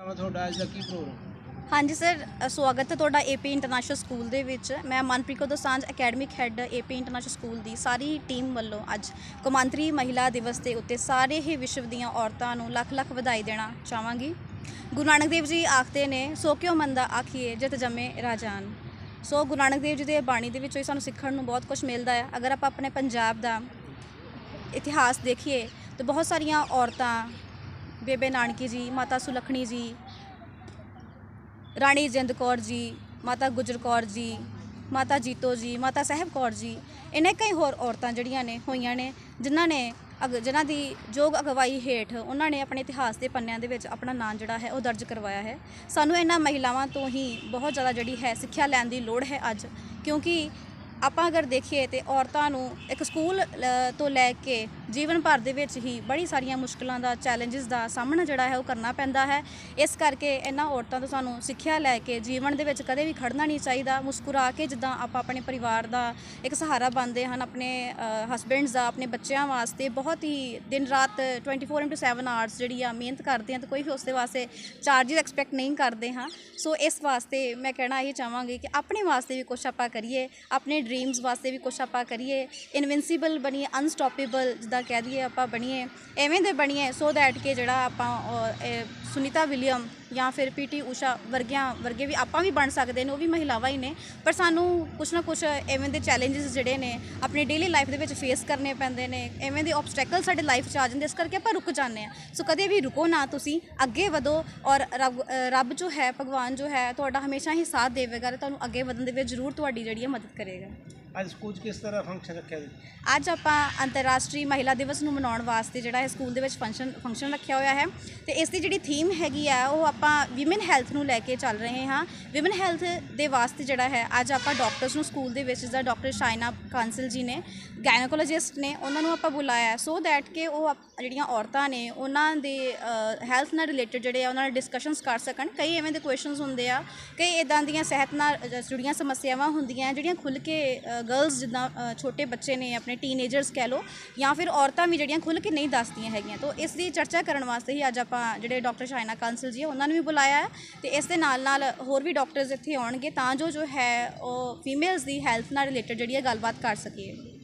ਨਾਮ ਹੈ ਤੁਹਾਡਾ ਅੱਜ ਦਾ ਕੀ ਪ੍ਰੋਗਰਾਮ ਹਾਂਜੀ ਸਰ ਅ, ਸਵਾਗਤ ਹੈ ਤੁਹਾਡਾ ਏਪੀ ਇੰਟਰਨੈਸ਼ਨਲ ਸਕੂਲ ਦੇ ਵਿੱਚ। ਮੈਂ Manpreet Kaur Dosanjh academic head AP international school ਦੀ ਸਾਰੀ ਟੀਮ ਵੱਲੋਂ ਅੱਜ ਕੌਮਾਂਤਰੀ ਮਹਿਲਾ ਦਿਵਸ ਦੇ ਉੱਤੇ ਸਾਰੇ ਹੀ ਵਿਸ਼ਵ ਦੀਆਂ ਔਰਤਾਂ ਨੂੰ ਲੱਖ ਲੱਖ ਵਧਾਈ ਦੇਣਾ ਚਾਹਾਂਗੀ। ਗੁਰੂ ਨਾਨਕ ਦੇਵ ਜੀ ਆਖਦੇ ਨੇ ਸੋ ਕਿਉ ਮੰਦਾ ਆਖੀਏ ਜਿਤ ਜੰਮੇ ਰਾਜਾਨ। ਸੋ ਗੁਰੂ ਨਾਨਕ ਦੇਵ ਜੀ ਦੇ ਬਾਣੀ ਦੇ ਵਿੱਚੋਂ ਹੀ ਸਾਨੂੰ ਸਿੱਖਣ ਨੂੰ ਬਹੁਤ ਕੁਝ ਮਿਲਦਾ ਹੈ। ਅਗਰ ਆਪਾਂ ਆਪਣੇ ਪੰਜਾਬ ਦਾ ਇਤਿਹਾਸ ਦੇਖੀਏ ਤਾਂ ਬਹੁਤ ਸਾਰੀਆਂ ਔਰਤਾਂ ਬੇਬੇ ਨਾਨਕੀ ਜੀ, ਮਾਤਾ ਸੁਲੱਖਣੀ ਜੀ, ਰਾਣੀ ਜਿੰਦ ਕੌਰ ਜੀ, ਮਾਤਾ ਗੁਜਰ ਕੌਰ ਜੀ, ਮਾਤਾ ਜੀਤੋ ਜੀ, ਮਾਤਾ ਸਾਹਿਬ ਕੌਰ ਜੀ ਇਹਨੇ ਕਈ ਹੋਰ ਔਰਤਾਂ ਜਿਹੜੀਆਂ ਨੇ, ਹੋਈਆਂ ਨੇ, ਜਿਨ੍ਹਾਂ ਨੇ ਅਗ, ਜਿਨ੍ਹਾਂ ਦੀ ਯੋਗ ਅਗਵਾਈ ਹੇਠ ਉਹਨਾਂ ਨੇ ਆਪਣੇ ਇਤਿਹਾਸ ਦੇ ਪੰਨਿਆਂ ਦੇ ਵਿੱਚ ਆਪਣਾ ਨਾਮ ਜਿਹੜਾ ਹੈ ਉਹ ਦਰਜ ਕਰਵਾਇਆ ਹੈ। ਸਾਨੂੰ ਇਹਨਾਂ ਮਹਿਲਾਵਾਂ ਤੋਂ ਹੀ ਬਹੁਤ ਜ਼ਿਆਦਾ ਜਿਹੜੀ ਹੈ ਸਿੱਖਿਆ ਲੈਣ ਦੀ ਲੋੜ ਹੈ ਅੱਜ, ਕਿਉਂਕਿ ਆਪਾਂ ਅਗਰ ਦੇਖੀਏ ਤੇ ਔਰਤਾਂ ਨੂੰ ਇੱਕ ਸਕੂਲ ਤੋਂ ਲੈ ਕੇ ਜੀਵਨ ਭਰ ਦੇ ਵਿੱਚ ਹੀ ਬੜੀ ਸਾਰੀਆਂ ਮੁਸ਼ਕਲਾਂ ਦਾ ਚੈਲੰਜਸ ਦਾ ਸਾਹਮਣਾ ਜਿਹੜਾ ਹੈ ਉਹ ਕਰਨਾ ਪੈਂਦਾ ਹੈ। ਇਸ ਕਰਕੇ ਇਹਨਾਂ ਔਰਤਾਂ ਤੋਂ ਸਾਨੂੰ ਸਿੱਖਿਆ ਲੈ ਕੇ ਜੀਵਨ ਦੇ ਵਿੱਚ ਕਦੇ ਵੀ ਖੜਨਾ ਨਹੀਂ ਚਾਹੀਦਾ। ਮੁਸਕਰਾ ਕੇ ਜਿੱਦਾਂ ਆਪਾਂ ਆਪਣੇ ਪਰਿਵਾਰ ਦਾ ਇੱਕ ਸਹਾਰਾ ਬਣਦੇ ਹਨ, ਆਪਣੇ ਹਸਬੈਂਡਸ ਦਾ, ਆਪਣੇ ਬੱਚਿਆਂ ਵਾਸਤੇ ਬਹੁਤ ਹੀ ਦਿਨ ਰਾਤ 24/7 ਆਵਰਸ ਜਿਹੜੀ ਆ ਮਿਹਨਤ ਕਰਦੇ ਆ ਤੇ ਕੋਈ ਵੀ ਉਸ ਦੇ ਵਾਸਤੇ ਚਾਰजेस ਐਕਸਪੈਕਟ ਨਹੀਂ ਕਰਦੇ ਹਾਂ। ਸੋ ਇਸ ਵਾਸਤੇ ਮੈਂ ਕਹਿਣਾ ਇਹ ਚਾਹਾਂਗੀ ਕਿ ਆਪਣੇ ਵਾਸਤੇ ਵੀ ਕੁਝ ਆਪਾਂ ਕਰੀਏ, ਆਪਣੇ ਡ੍ਰੀਮਸ ਵਾਸਤੇ ਵੀ ਕੁਝ ਆਪਾਂ ਕਰੀਏ। ਇਨਵਿੰਸੀਬਲ ਬਣੀਏ ਅਨਸਟਾਪੇਬਲ ਜਿੱਦਾਂ ਕਹਿ ਦਈਏ ਆਪਾਂ ਬਣੀਏ, ਐਵੇਂ ਦੇ ਬਣੀਏ, ਸੋ ਦੈਟ ਕਿ ਜਿਹੜਾ ਆਪਾਂ ਸੁਨੀਤਾ ਵਿਲੀਅਮ ਜਾਂ ਫਿਰ ਪੀਟੀ ਊਸ਼ਾ ਵਰਗਿਆਂ ਵਰਗੇ ਵੀ ਆਪਾਂ ਵੀ ਬਣ ਸਕਦੇ ਨੇ, ਉਹ ਵੀ ਮਹਿਲਾਵਾਂ ਹੀ ਨੇ। ਪਰ ਸਾਨੂੰ ਕੁਛ ਨਾ ਕੁਛ ਐਵੇਂ ਦੇ ਚੈਲੰਜਸ ਜਿਹੜੇ ਨੇ, ਆਪਣੀ ਡੇਲੀ ਲਾਈਫ ਦੇ ਵਿੱਚ ਫੇਸ ਕਰਨੇ ਪੈਂਦੇ ਨੇ, ਐਵੇਂ ਦੇ ਆਬਸਟੈਕਲ ਸਾਡੇ ਲਾਈਫ 'ਚ ਆ ਜਾਂਦੇ ਇਸ ਕਰਕੇ ਆਪਾਂ ਰੁਕ ਜਾਂਦੇ ਆ ਸੋ ਕਦੇ ਵੀ ਰੁਕੋ ਨਾ ਤੁਸੀਂ, ਅੱਗੇ ਵਧੋ ਔਰ ਰੱਬ ਰੱਬ ਜੋ ਹੈ, ਭਗਵਾਨ ਜੋ ਹੈ, ਤੁਹਾਡਾ ਹਮੇਸ਼ਾ ਹੀ ਸਾਥ ਦੇਵੇਗਾ ਤੇ ਤੁਹਾਨੂੰ ਅੱਗੇ ਵਧਣ ਦੇ ਵਿੱਚ ਜ਼ਰੂਰ ਤੁਹਾਡੀ ਜਿਹੜੀ ਹੈ ਮਦਦ ਕਰੇਗਾ। ਅੱਜ ਸਕੂਲ 'ਚ ਕਿਸ ਤਰ੍ਹਾਂ ਫੰਕਸ਼ਨ ਰੱਖਿਆ ਜੀ? ਅੱਜ ਆਪਾਂ ਅੰਤਰਰਾਸ਼ਟਰੀ ਮਹਿਲਾ ਦਿਵਸ ਨੂੰ ਮਨਾਉਣ ਵਾਸਤੇ ਜਿਹੜਾ ਹੈ ਸਕੂਲ ਦੇ ਵਿੱਚ ਫੰਕਸ਼ਨ ਫੰਕਸ਼ਨ ਰੱਖਿਆ ਹੋਇਆ ਹੈ ਤੇ ਇਸ ਦੀ ਜਿਹੜੀ ਥੀਮ ਹੈਗੀ ਆ ਉਹ ਆਪਾਂ ਵਿਮਨ ਹੈਲਥ ਨੂੰ ਲੈ ਕੇ ਚੱਲ ਰਹੇ ਹਾਂ। ਵਿਮਨ ਹੈਲਥ ਦੇ ਵਾਸਤੇ ਜਿਹੜਾ ਹੈ ਅੱਜ ਆਪਾਂ ਡਾਕਟਰਸ ਨੂੰ ਸਕੂਲ ਦੇ ਵਿੱਚ ਦਾ ਡਾਕਟਰ ਸ਼ਾਇਨਾ ਕਾਂਸਲ ਜੀ ਨੇ ਗਾਇਨੋਕੋਲੋਜਿਸਟ ਨੇ ਉਹਨਾਂ ਨੂੰ ਆਪਾਂ ਬੁਲਾਇਆ ਸੋ ਦੈਟ ਕਿ ਉਹ ਆਪ- ਜਿਹੜੀਆਂ ਔਰਤਾਂ ਨੇ ਉਹਨਾਂ ਦੇ ਹੈਲਥ ਨਾਲ ਰਿਲੇਟਡ ਜਿਹੜੇ ਆ ਉਹਨਾਂ ਨਾਲ ਡਿਸਕਸ਼ਨਸ ਕਰ ਸਕਣ। ਕਈ ਐਵੇਂ ਦੇ ਕੁਐਸਚਨਸ ਹੁੰਦੇ ਆ ਕਈ ਇਦਾਂ ਦੀਆਂ ਸਿਹਤ ਨਾਲ ਅ, ਜੁੜੀਆਂ ਸਮੱਸਿਆਵਾਂ ਹੁੰਦੀਆਂ ਜਿਹੜੀਆਂ ਖੁੱਲ ਕੇ ਗਰਲਸ ਜਿੱਦਾਂ ਛੋਟੇ ਬੱਚੇ ਨੇ ਆਪਣੇ ਟੀਨੇਜਰਸ ਕਹਿ ਲਓ ਜਾਂ ਫਿਰ ਔਰਤਾਂ ਵੀ ਜਿਹੜੀਆਂ ਖੁੱਲ ਕੇ ਨਹੀਂ ਦੱਸਦੀਆਂ ਹੈਗੀਆਂ। ਤੋਂ ਇਸ ਦੀ ਚਰਚਾ ਕਰਨ ਵਾਸਤੇ ਹੀ ਅੱਜ ਆਪਾਂ ਜਿਹੜੇ ਡਾਕਟਰ ਸ਼ਾਇਨਾ ਕਾਂਸਲ ਜੀ ਆ, ਉਹਨਾਂ ਨੂੰ ਵੀ ਬੁਲਾਇਆ ਹੈ ਤੇ ਇਸ ਦੇ ਨਾਲ ਨਾਲ ਹੋਰ ਵੀ ਡਾਕਟਰਸ ਇੱਥੇ ਆਉਣਗੇ ਤਾਂ ਜੋ ਜੋ ਹੈ ਉਹ ਫੀਮੇਲਸ ਦੀ ਹੈਲਥ ਨਾਲ ਰਿਲੇਟਡ ਜਿਹੜੀ ਹੈ ਗੱਲਬਾਤ ਕਰ ਸਕੀਏ।